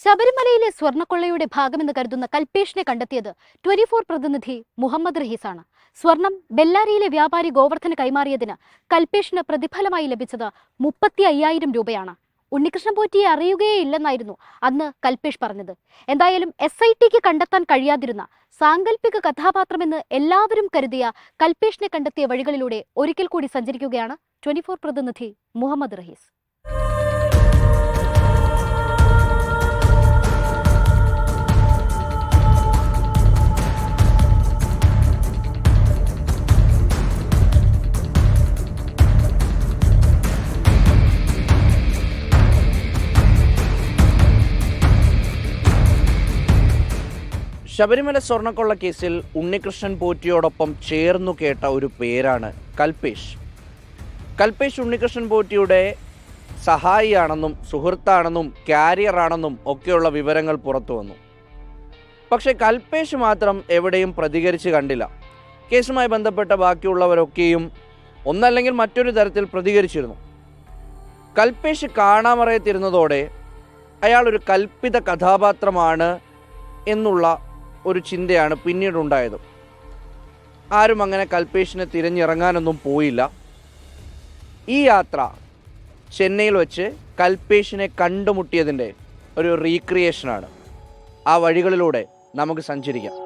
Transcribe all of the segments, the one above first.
ശബരിമലയിലെ സ്വർണക്കൊള്ളയുടെ ഭാഗമെന്ന് കരുതുന്ന കൽപേഷിനെ കണ്ടെത്തിയത് ട്വന്റി ഫോർ പ്രതിനിധി മുഹമ്മദ് റഹീസാണ്. സ്വർണം ബെല്ലാരിയിലെ വ്യാപാരി ഗോവർദ്ധന് കൈമാറിയതിന് കൽപേഷിന് പ്രതിഫലമായി ലഭിച്ചത് മുപ്പത്തി അയ്യായിരം രൂപയാണ്. ഉണ്ണികൃഷ്ണൻ പോറ്റിയെ അറിയുകയേ ഇല്ലെന്നായിരുന്നു അന്ന് കൽപേഷ് പറഞ്ഞത്. എന്തായാലും എസ് ഐ ടിക്ക് കണ്ടെത്താൻ കഴിയാതിരുന്ന സാങ്കല്പിക കഥാപാത്രമെന്ന് എല്ലാവരും കരുതിയ കൽപേഷിനെ കണ്ടെത്തിയ വഴികളിലൂടെ ഒരിക്കൽ കൂടി സഞ്ചരിക്കുകയാണ് ട്വന്റി പ്രതിനിധി മുഹമ്മദ് റഹീസ്. ശബരിമല സ്വർണക്കൊള്ള കേസിൽ ഉണ്ണികൃഷ്ണൻ പോറ്റിയോടൊപ്പം ചേർന്നു കേട്ട ഒരു പേരാണ് കൽപേഷ്. കൽപേഷ് ഉണ്ണികൃഷ്ണൻ പോറ്റിയുടെ സഹായിയാണെന്നും സുഹൃത്താണെന്നും കാരിയറാണെന്നും ഒക്കെയുള്ള വിവരങ്ങൾ പുറത്തു വന്നു. പക്ഷേ കൽപേഷ് മാത്രം എവിടെയും പ്രതികരിച്ച് കണ്ടില്ല. കേസുമായി ബന്ധപ്പെട്ട ബാക്കിയുള്ളവരൊക്കെയും ഒന്നല്ലെങ്കിൽ മറ്റൊരു തരത്തിൽ പ്രതികരിച്ചിരുന്നു. കൽപേഷ് കാണാമറയത്തിരുന്നതോടെ അയാൾ ഒരു കൽപ്പിത കഥാപാത്രമാണ് എന്നുള്ള ഒരു ചിന്തയാണ് പിന്നീടുണ്ടായത്. ആരും അങ്ങനെ കൽപേഷിനെ തിരഞ്ഞിറങ്ങാനൊന്നും പോയില്ല. ഈ യാത്ര ചെന്നൈയിൽ വെച്ച് കൽപേഷിനെ കണ്ടുമുട്ടിയതിന്റെ ഒരു റീക്രിയേഷനാണ് ആ വഴികളിലൂടെ നമുക്ക് സഞ്ചരിക്കാം.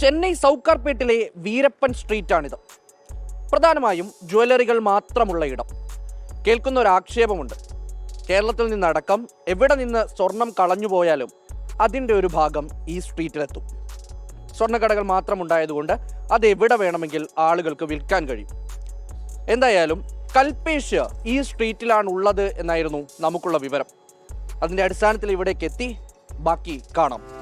ചെന്നൈ സൗക്കാർപേട്ടിലെ വീരപ്പൻ സ്ട്രീറ്റാണിത്. പ്രധാനമായും ജ്വല്ലറികൾ മാത്രമുള്ള ഇടം. കേൾക്കുന്ന ഒരു ആക്ഷേപമുണ്ട്. കേരളത്തിൽ നിന്നടക്കം എവിടെ നിന്ന് സ്വർണം കളഞ്ഞുപോയാലും അതിന്റെ ഒരു ഭാഗം ഈ സ്ട്രീറ്റിലെത്തും. സ്വർണക്കടകൾ മാത്രമുണ്ടായതുകൊണ്ട് അത് എവിടെ വേണമെങ്കിൽ ആളുകൾക്ക് വിൽക്കാൻ കഴിയും. എന്തായാലും കൽപ്പേഷ്യ ഈ സ്ട്രീറ്റിലാണ് ഉള്ളത് എന്നായിരുന്നു നമുക്കുള്ള വിവരം. അതിന്റെ അടിസ്ഥാനത്തിൽ ഇവിടേക്ക് എത്തി ബാക്കി കാണാം.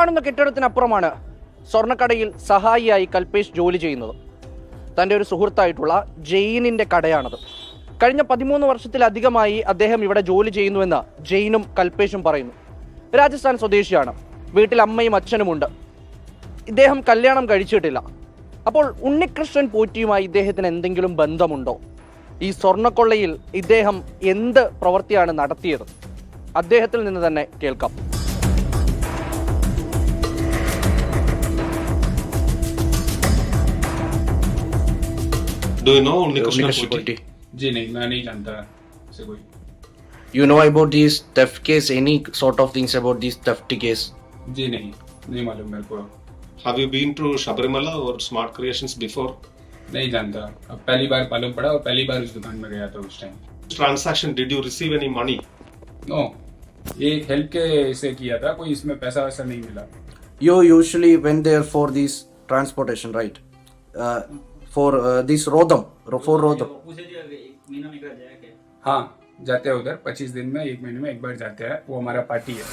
ദേ അക്കാണുന്ന കെട്ടിടത്തിനപ്പുറമാണ് സ്വർണക്കടയിൽ സഹായിയായി കൽപേഷ് ജോലി ചെയ്യുന്നത്. തന്റെ ഒരു സുഹൃത്തായിട്ടുള്ള ജെയിനിന്റെ കടയാണത്. കഴിഞ്ഞ പതിമൂന്ന് വർഷത്തിലധികമായി അദ്ദേഹം ഇവിടെ ജോലി ചെയ്യുന്നുവെന്ന് ജെയിനും കൽപേഷും പറയുന്നു. രാജസ്ഥാൻ സ്വദേശിയാണ്. വീട്ടിൽ അമ്മയും അച്ഛനുമുണ്ട്. ഇദ്ദേഹം കല്യാണം കഴിച്ചിട്ടില്ല. അപ്പോൾ ഉണ്ണികൃഷ്ണൻ പോറ്റിയുമായി ഇദ്ദേഹത്തിന് എന്തെങ്കിലും ബന്ധമുണ്ടോ? ഈ സ്വർണക്കൊള്ളയിൽ ഇദ്ദേഹം എന്ത് പ്രവൃത്തിയാണ് നടത്തിയത്? അദ്ദേഹത്തിൽ നിന്ന് തന്നെ കേൾക്കാം. यू नो निकोश नापोटी जी नहीं मैं नहीं जानता कोई। This case any sort of things about this theft जी नहीं नहीं मालूम मेरे को। Have you been to Sabarimala और स्मार्ट नहीं जानता। अब पहली बार मालूम पड़ा और पहली बार उस दुकान में गया था उस time Transaction did you receive any money? No ये हेल्प के से किया था कोई इसमें पैसा वैसा नहीं मिला। You usually went there for this this transportation right Uh, for uh, this Rodham, for Rodham. हाँ जाते हैं उधर पच्चीस दिन में एक महीने में एक बार जाते हैं वो हमारा पार्टी है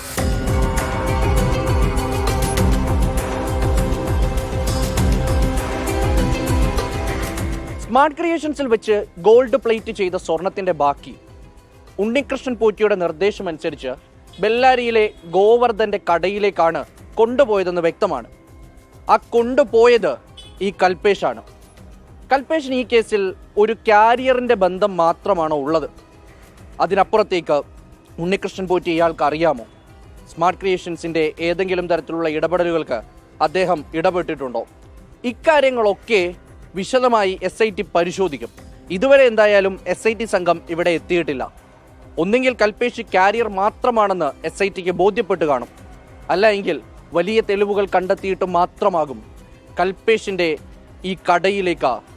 സ്മാർട്ട് ക്രിയേഷൻസിൽ വെച്ച് ഗോൾഡ് പ്ലേറ്റ് ചെയ്ത സ്വർണത്തിന്റെ ബാക്കി ഉണ്ണികൃഷ്ണൻ പോറ്റിയുടെ നിർദ്ദേശമനുസരിച്ച് ബെല്ലാരിയിലെ ഗോവർദ്ധന്റെ കടയിലേക്കാണ് കൊണ്ടുപോയതെന്ന് വ്യക്തമാണ് ആ കൊണ്ടുപോയത് ഈ കൽപേഷാണ് കൽപേഷിന് ഈ കേസിൽ ഒരു കാരിയറിന്റെ ബന്ധം മാത്രമാണോ ഉള്ളത്? അതിനപ്പുറത്തേക്ക് ഉണ്ണികൃഷ്ണൻ പോറ്റി ഇയാൾക്ക് അറിയാമോ? സ്മാർട്ട് ക്രിയേഷൻസിന്റെ ഏതെങ്കിലും തരത്തിലുള്ള ഇടപെടലുകൾക്ക് അദ്ദേഹം ഇടപെട്ടിട്ടുണ്ടോ? ഇക്കാര്യങ്ങളൊക്കെ വിശദമായി എസ് ഐ ടി പരിശോധിക്കും. ഇതുവരെ എന്തായാലും എസ് ഐ ടി സംഘം ഇവിടെ എത്തിയിട്ടില്ല. ഒന്നെങ്കിൽ കൽപേഷ് കാരിയർ മാത്രമാണെന്ന് എസ് ഐ ടിക്ക് ബോധ്യപ്പെട്ട് കാണും. അല്ല എങ്കിൽ വലിയ തെളിവുകൾ കണ്ടെത്തിയിട്ട് മാത്രമാകും കൽപേഷിന്റെ ഈ കടയിലേക്ക്